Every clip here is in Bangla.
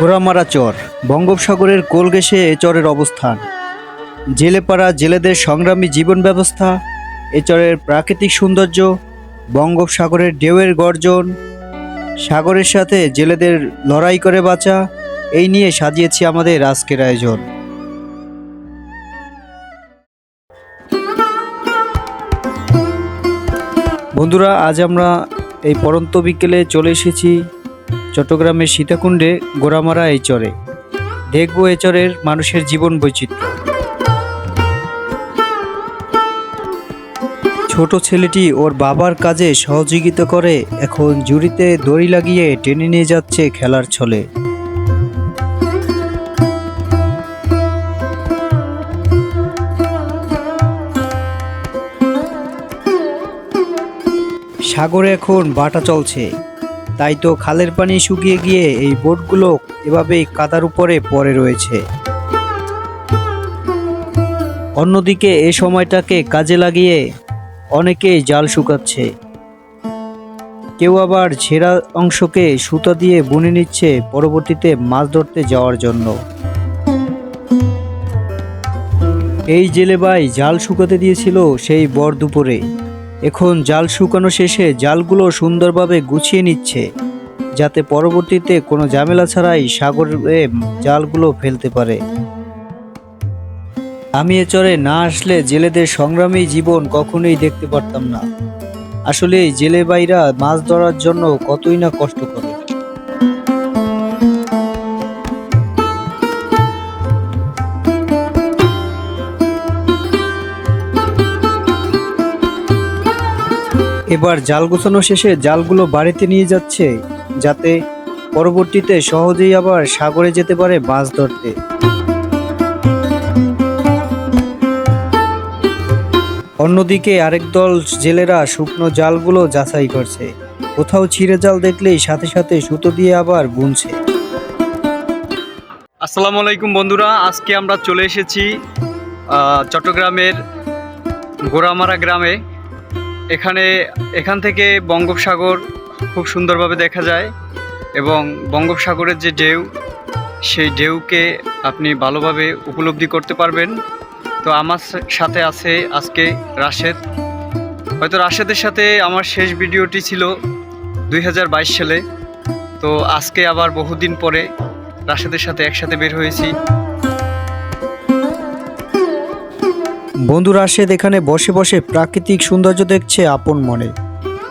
ঘোড়ামারা চর, বঙ্গোপসাগরের কোল ঘেঁষে এ চরের অবস্থান। জেলেপাড়া জেলেদের সংগ্রামী জীবন ব্যবস্থা, এ চরের প্রাকৃতিক সৌন্দর্য, বঙ্গোপসাগরের ঢেউয়ের গর্জন, সাগরের সাথে জেলেদের লড়াই করে বাঁচা, এই নিয়ে সাজিয়েছি আমাদের আজকের আয়োজন। বন্ধুরা, আজ আমরা এই পরন্ত বিকেলে চলে এসেছি চট্টগ্রামের সীতাকুণ্ডে গোড়ামারা এই চরে। দেখব এ চরের মানুষের জীবন বৈচিত্র্য। ছোট ছেলেটি ওর বাবার কাজে সহযোগিতা করে, এখন জুড়িতে দড়ি লাগিয়ে টেনে নিয়ে যাচ্ছে খেলার ছলে। সাগরে এখন বাটা চলছে। তাই তো খালের পানি শুকিয়ে গিয়ে এই বোটগুলো এভাবেই কাদার উপরে পড়ে রয়েছে। অন্যদিকে এ সময়টাকে কাজে লাগিয়ে অনেকেই জাল শুকাচ্ছে। কেউ আবার ছেঁড়া অংশকে সুতা দিয়ে বুনে নিচ্ছে পরবর্তীতে মাছ ধরতে যাওয়ার জন্য। এই জেলে ভাই জাল শুকাতে দিয়েছিল সেই বর দুপুরে। এখন জাল শুকানো শেষে জালগুলো সুন্দরভাবে গুছিয়ে নিচ্ছে, যাতে পরবর্তীতে কোনো ঝামেলা ছাড়াই সাগরে জালগুলো ফেলতে পারে। আমি এ চরে না আসলে জেলেদের সংগ্রামী জীবন কখনোই দেখতে পারতাম না। আসলে জেলে বাইরা মাছ ধরার জন্য কতই না কষ্ট করে। এবার জাল গোছানো শেষে জালগুলো বাড়িতে নিয়ে যাচ্ছে, যাতে পরবর্তীতে সহজেই আবার সাগরে যেতে পারে মাছ ধরতে। অন্যদিকে আরেক দল জেলেরা শুকনো জালগুলো যাচাই করছে। কোথাও ছিঁড়ে জাল দেখলেই সাথে সাথে সুতো দিয়ে আবার বুনছে। আসসালামু আলাইকুম বন্ধুরা, আজকে আমরা চলে এসেছি চট্টগ্রামের গোরামারা গ্রামে। এখানে, এখান থেকে বঙ্গোপসাগর খুব সুন্দরভাবে দেখা যায় এবং বঙ্গোপসাগরের যে ঢেউ, সেই ঢেউকে আপনি ভালোভাবে উপলব্ধি করতে পারবেন। তো আমার সাথে আছে আজকে রাশেদ। হয়তো রাশেদের সাথে আমার শেষ ভিডিওটি ছিল দুই হাজার বাইশ সালে। তো আজকে আবার বহুদিন পরে রাশেদের সাথে একসাথে বের হয়েছি। বন্ধু রাশেদ এখানে বসে বসে প্রাকৃতিক সৌন্দর্য দেখছে আপন মনে।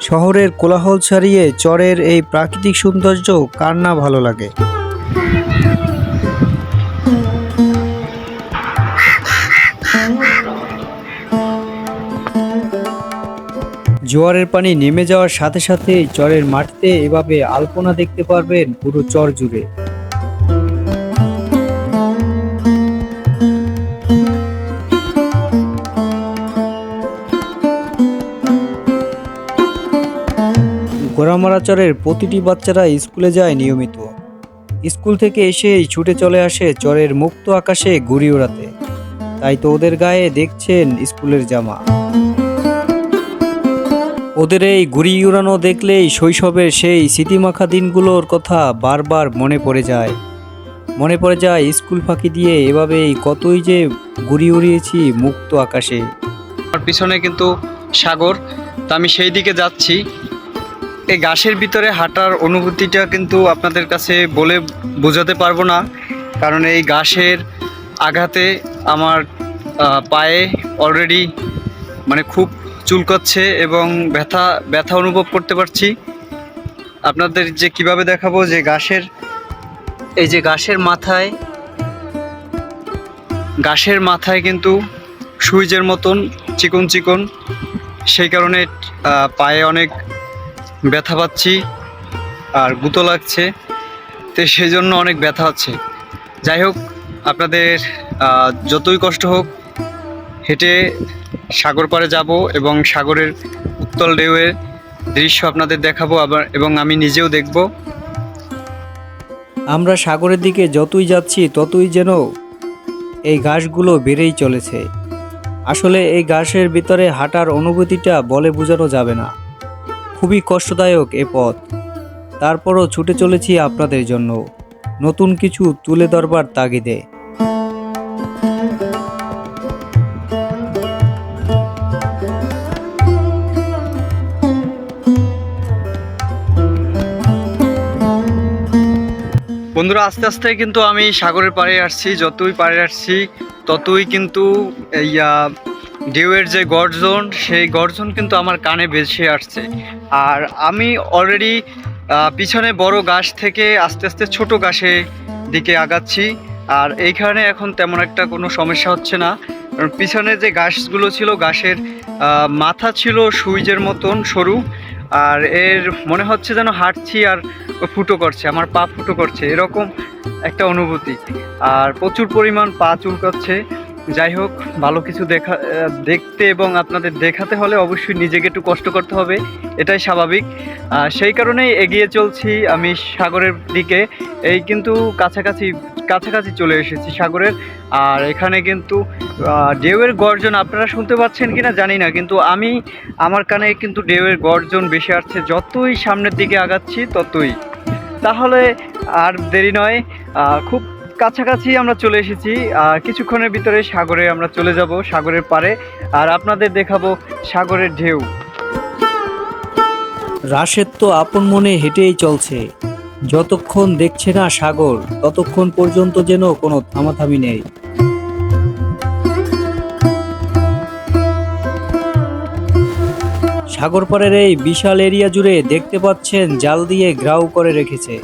শহরের কোলাহল ছাড়িয়ে চরের এই প্রাকৃতিক সৌন্দর্য কার না ভালো লাগে? জোয়ারের পানি নেমে যাওয়ার সাথে সাথে চরের মাটিতে এভাবে আলপনা দেখতে পারবেন পুরো চর জুড়ে। গোড়ামারা চরের প্রতিটি বাচ্চারা স্কুলে যায় নিয়মিত। স্কুল থেকে এসেই ছুটে চলে আসে চরের মুক্ত আকাশে ঘুড়ি ওড়াতে। তাই তো ওদের গায়ে দেখছেন স্কুলের জামা। ওদের এই ঘুড়ি উড়ানো দেখলেই শৈশবের সেই স্মৃতিমাখা দিনগুলোর কথা বারবার মনে পড়ে যায়। মনে পড়ে যায় স্কুল ফাঁকি দিয়ে এভাবেই কতই যে ঘুড়ি উড়িয়েছি মুক্ত আকাশে। আমার পিছনে কিন্তু সাগর, তা আমি সেই দিকে যাচ্ছি। এই ঘাসের ভিতরে হাঁটার অনুভূতিটা কিন্তু আপনাদের কাছে বলে বোঝাতে পারব না। কারণ এই ঘাসের আঘাতে আমার পায়ে অলরেডি মানে খুব চুলকাচ্ছে এবং ব্যথা ব্যথা অনুভব করতে পারছি। আপনাদের যে কীভাবে দেখাবো যে ঘাসের এই যে ঘাসের মাথায় ঘাসের মাথায় কিন্তু সুইচের মতন চিকন চিকন। সেই কারণে পায়ে অনেক ব্যথা পাচ্ছি আর গুঁতো লাগছে। তো সেই জন্য অনেক ব্যথা হচ্ছে। যাই হোক, আপনাদের যতই কষ্ট হোক, হেঁটে সাগর পাড়ে যাব এবং সাগরের উত্তল ঢেউয়ের দৃশ্য আপনাদের দেখাবো আবার, এবং আমি নিজেও দেখব। আমরা সাগরের দিকে যতই যাচ্ছি, ততই যেন এই ঘাসগুলো বেড়েই চলেছে। আসলে এই ঘাসের ভিতরে হাঁটার অনুভূতিটা বলে বোঝানো যাবে না। খুবই কষ্টদায়ক এ পথ। তারপরও ছুটে চলেছি আপনাদের জন্য। নতুন কিছু তুলে ধরবার তাগিদে। বন্ধুরা, আস্তে আস্তে কিন্তু আমি সাগরের পাড়ে আসছি, যতই পাড়ে আসছি, ততই কিন্তু ঢেউয়ের যে গর্জন, সেই গর্জন কিন্তু আমার কানে ভেসে আসছে। আর আমি অলরেডি পিছনে বড় গাছ থেকে আস্তে আস্তে ছোট গাছে দিকে আগাচ্ছি। আর এইখানে এখন তেমন একটা কোনো সমস্যা হচ্ছে না। কারণ পিছনে যে গাছগুলো ছিল, গাছের মাথা ছিল সুইচের মতন সরু। আর এর মনে হচ্ছে যেন হাঁটছি আর ফুটো করছে, আমার পা ফুটো করছে। এরকম একটা অনুভূতি। আর প্রচুর পরিমাণ পা চুলকাচ্ছে। যাই হোক, ভালো কিছু দেখা দেখতে এবং আপনাদের দেখাতে হলে অবশ্যই নিজেকে একটু কষ্ট করতে হবে, এটাই স্বাভাবিক। সেই কারণেই এগিয়ে চলছি আমি সাগরের দিকে। এই কিন্তু কাছাকাছি কাছাকাছি চলে এসেছি সাগরের। আর এখানে কিন্তু ঢেউয়ের গর্জন আপনারা শুনতে পাচ্ছেন কিনা জানি না, কিন্তু আমি, আমার কানে কিন্তু ঢেউয়ের গর্জন বেশি আসছে। যতই সামনের দিকে আগাচ্ছি, ততই। তাহলে আর দেরি নয়। খুব কাছাকাছি আমরা চলে এসেছি কিছুক্ষণের ভিতরে সাগরে আমরা চলে যাব, সাগরের পারে আর আপনাদের দেখাবো সাগরের ঢেউ। রাশেদ তো আপন মনে হেঁটেই চলছে। যতক্ষণ দেখছে না সাগর, ততক্ষণ পর্যন্ত যেন কোনো থামাথামি নেই। সাগর পাড়ের এই বিশাল এরিয়া জুড়ে দেখতে পাচ্ছেন জাল দিয়ে গ্রাউ করে রেখেছে।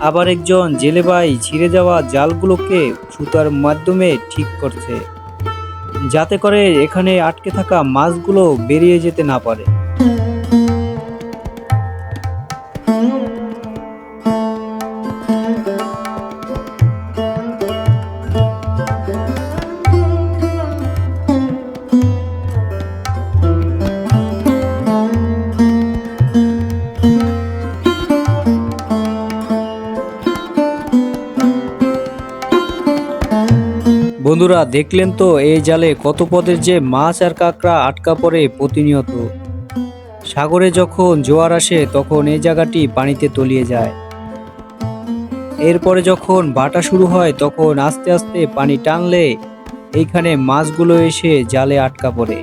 আবার একজন জেলে ছিঁড়ে যাওয়া জালগুলোকে সুতার মাধ্যমে ঠিক করছে। যাতে করে এখানে আটকে থাকা মাছগুলো বেরিয়ে যেতে না পারে। বন্ধুরা, দেখলেন তো এই জালে কত পদের যে মাছ আর কাঁকড়া আটকা পড়ে প্রতিনিয়ত। সাগরে যখন জোয়ার আসে, তখন এই জায়গাটি পানিতে তলিয়ে যায়। এরপরে যখন বাটা শুরু হয়, তখন আস্তে আস্তে পানি টানলে এইখানে মাছগুলো এসে জালে আটকা পড়ে।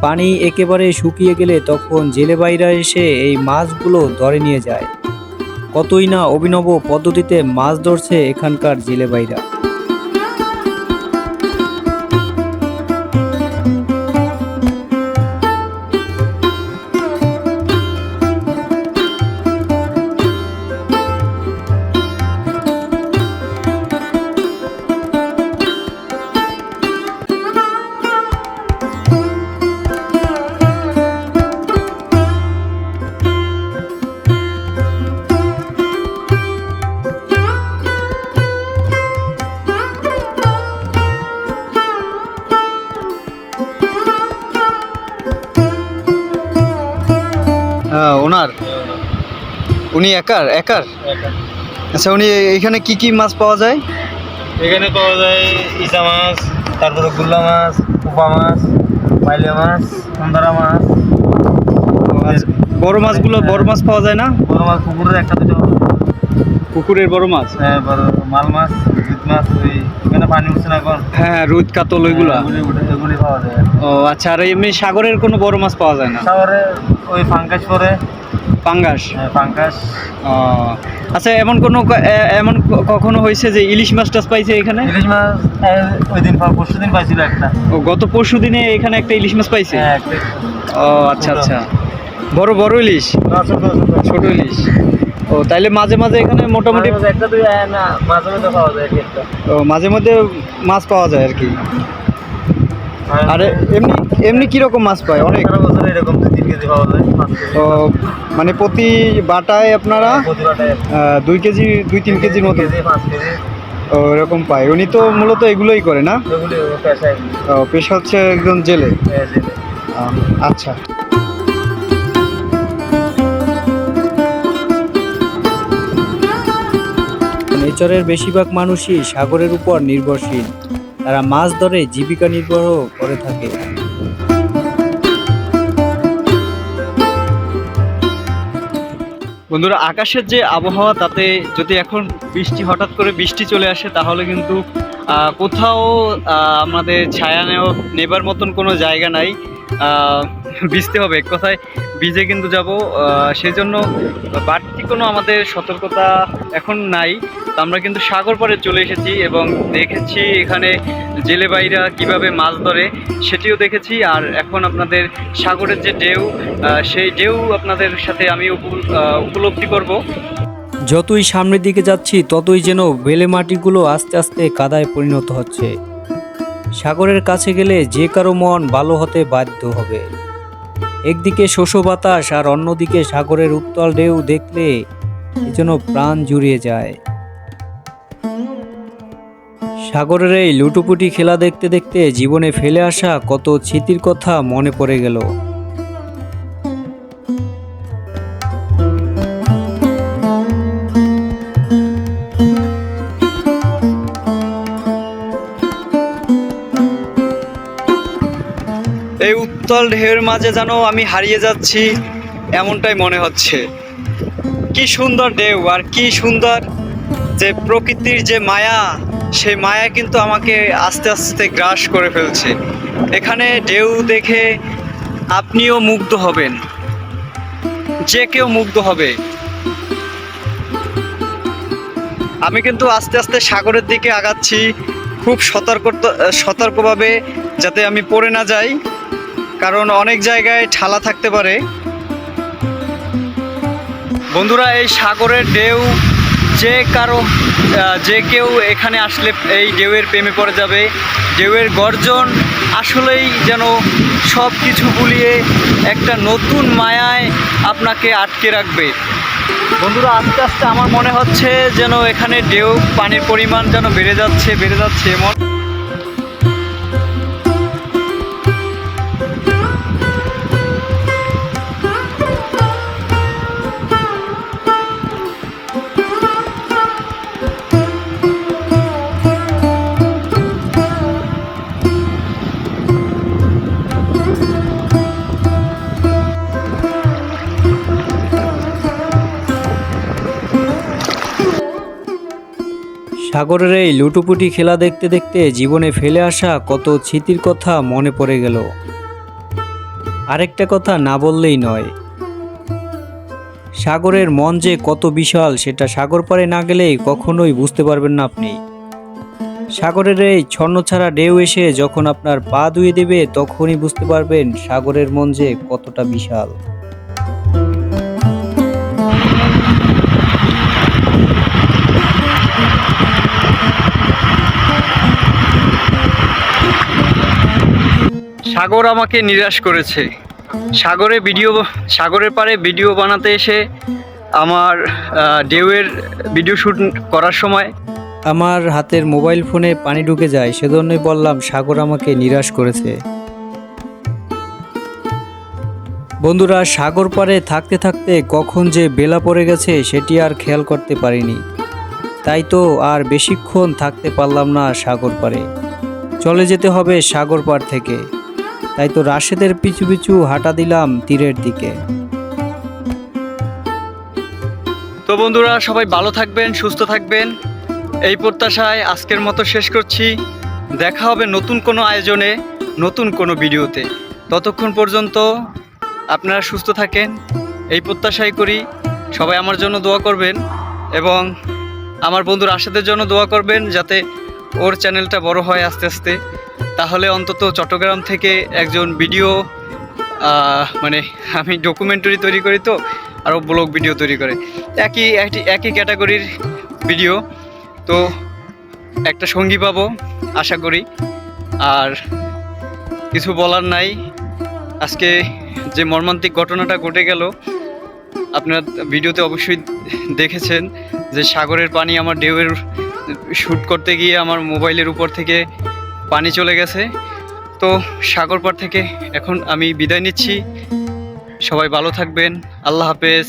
পানি একেবারে শুকিয়ে গেলে তখন জেলে বাইরা এসে এই মাছগুলো ধরে নিয়ে যায়। কতই না অভিনব পদ্ধতিতে মাছ ধরছে এখানকার জেলে বাইরা। উনি একার? একার? আচ্ছা উনি এখানে কি কি মাছ পাওয়া যায়? এখানে পাওয়া যায় ইচা মাছ তারপরে গুল্লা মাছ পোপা মাছ মাইলে মাছ সুন্দরা মাছ। বড় মাছগুলো বড় মাছ পাওয়া যায় না? বড় মাছ পুকুরের একটা দুটো পুকুরের বড় মাছ? হ্যাঁ, বড় মাল মাছ জিত মাছ ওই এখানে পানি উঠছে না এখন। হ্যাঁ রুদ কাতল ওইগুলা? এগুলি পাওয়া যায়। ও আচ্ছা আর এমনি সাগরের কোনো বড় মাছ পাওয়া যায় না? সাগরে ওই ফাঙ্কাস পরে পাঙ্গাস? ফাঙ্কাস ও আচ্ছা এমন কোনো এমন কখনো হয়েছে যে ইলিশ মাছ টাছ পাইছে এখানে? ইলিশ মাছ ওই দিন পরশু দিন পাইছিল একটা। ও গত পরশু দিনে এখানে একটা ইলিশ মাছ পাইছে? হ্যাঁ, ও আচ্ছা আচ্ছা। বড় বড় ইলিশ? ছোট, ইলিশ। ও তাইলে মাঝে মাঝে এখানে মোটামুটি একটা দুই না মাঝে মাঝে পাওয়া যায় একটা। ও মাঝে মধ্যে মাছ পাওয়া যায় আর কি। আর এমনি এমনি কীরকম মাছ পায়? অনেক। বছর এরকম তিন কেজি পাওয়া যায় তো মানে প্রতি বাটায় আপনারা দুই কেজি দুই তিন কেজির মতো? ও, এরকম পায়। উনি তো মূলত এগুলোই করে না? ও, পেশা হচ্ছে একজন জেলে? এই যে আহ, আচ্ছা। নেচারের বেশিরভাগ মানুষই সাগরের উপর নির্ভরশীল। তারা মাছ ধরে জীবিকা নির্বাহ করে থাকে। বন্ধুরা, আকাশের যে আবহাওয়া, তাতে যদি এখন বৃষ্টি, হঠাৎ করে বৃষ্টি চলে আসে, তাহলে কিন্তু কোথাও আমাদের ছায়া নেওয়া, নেবার মতন কোনো জায়গা নাই। ভিজতে হবে কথায় ভিজে কিন্তু যাব সেই জন্য বাড়তি কোনো আমাদের সতর্কতা এখন নাই। আমরা কিন্তু সাগর পাড়ে চলে এসেছি এবং দেখেছি এখানে জেলে ভাইরা কীভাবে মাছ ধরে, সেটিও দেখেছি। আর এখন আপনাদের সাগরের যে ঢেউ সেই ঢেউ আপনাদের সাথে আমি উপ- উপলব্ধি করব। যতই সামনের দিকে যাচ্ছি, ততই যেন বেলে মাটিগুলো আস্তে আস্তে কাদায় পরিণত হচ্ছে। সাগরের কাছে গেলে যে কারও মন ভালো হতে বাধ্য হবে। একদিকে শোষ বাতাস আর অন্যদিকে সাগরের উত্তাল ঢেউ দেখলে যেন প্রাণ জুড়িয়ে যায়। সাগরের এই লুটোপুটি খেলা দেখতে দেখতে জীবনে ফেলে আসা কত স্মৃতির কথা মনে পড়ে গেল। উত্তল ঢেউয়ের মাঝে যেন আমি হারিয়ে যাচ্ছি, এমনটাই মনে হচ্ছে। কি সুন্দর ঢেউ আর কি সুন্দর যে প্রকৃতির যে মায়া, সেই মায়া কিন্তু আমাকে আস্তে আস্তে গ্রাস করে ফেলছে। এখানে ঢেউ দেখে আপনিও মুগ্ধ হবেন। যে কেউ মুগ্ধ হবে। আমি কিন্তু আস্তে আস্তে সাগরের দিকে আগাচ্ছি, খুব সতর্ক সতর্কভাবে যাতে আমি পড়ে না যাই। কারণ অনেক জায়গায় ঠালা থাকতে পারে। বন্ধুরা, এই সাগরের ঢেউ, যে কারও যে কেউ এখানে আসলে এই ঢেউয়ের প্রেমে পড়ে যাবে। ঢেউয়ের গর্জন আসলেই যেন সব কিছু ভুলিয়ে একটা নতুন মায়ায় আপনাকে আটকে রাখবে। বন্ধুরা, আস্তে আস্তে আমার মনে হচ্ছে যেন এখানে ঢেউ পানির পরিমাণ যেন বেড়ে যাচ্ছে বেড়ে যাচ্ছে, এমন সাগরের এই লুটোপুটি খেলা দেখতে দেখতে জীবনে ফেলে আসা কত স্মৃতির কথা মনে পড়ে গেল। আরেকটা কথা না বললেই নয়। সাগরের মন যে কত বিশাল, সেটা সাগর পাড়ে না গেলেই কখনোই বুঝতে পারবেন না আপনি। সাগরের এই ছন্নছাড়া ঢেউ এসে যখন আপনার পা ধুয়ে দেবে, তখনই বুঝতে পারবেন সাগরের মন যে কতটা বিশাল। সাগর আমাকে নিরাশ করেছে। সাগরে ভিডিও সাগরের পাড়ে ভিডিও বানাতে এসে আমার আহ, ঢেউয়ের ভিডিও শ্যুট করার সময় আমার হাতের মোবাইল ফোনে পানি ঢুকে যায় সেজন্যই বললাম সাগর আমাকে নিরাশ করেছে। বন্ধুরা সাগর পাড়ে থাকতে থাকতে কখন যে বেলা পড়ে গেছে সেটি আর খেয়াল করতে পারিনি। তাই তো আর বেশিক্ষণ থাকতে পারলাম না সাগর পাড়ে। চলে যেতে হবে সাগর পাড় থেকে। তাই তো রাশেদের পিছু পিছু হাঁটা দিলাম তীরের দিকে। তো বন্ধুরা, সবাই ভালো থাকবেন, সুস্থ থাকবেন। এই প্রত্যাশায় আজকের মতো শেষ করছি। দেখা হবে নতুন কোনো আয়োজনে, নতুন কোনো ভিডিওতে। ততক্ষণ পর্যন্ত আপনারা সুস্থ থাকেন। এই প্রত্যাশাই করি সবাই আমার জন্য দোয়া করবেন এবং আমার বন্ধুর আশাদের জন্য দোয়া করবেন যাতে ওর চ্যানেলটা বড় হয় আস্তে আস্তে। তাহলে অন্তত চট্টগ্রাম থেকে একজন ভিডিও মানে আমি ডকুমেন্টারি তৈরি করি তো, আরও ব্লগ ভিডিও তৈরি করে। একই একই একই ক্যাটাগরির ভিডিও তো একটা সঙ্গী পাবো, আশা করি। আর কিছু বলার নাই। আজকে যে মর্মান্তিক ঘটনাটা ঘটে গেল, আপনার ভিডিওতে অবশ্যই দেখেছেন যে সাগরের পানি আমার ঢেউয়ের শ্যুট করতে গিয়ে আমার মোবাইলের উপর থেকে পানি চলে গেছে। তো সাগর পাড় থেকে এখন আমি বিদায় নিচ্ছি। সবাই ভালো থাকবেন। আল্লাহ হাফেজ।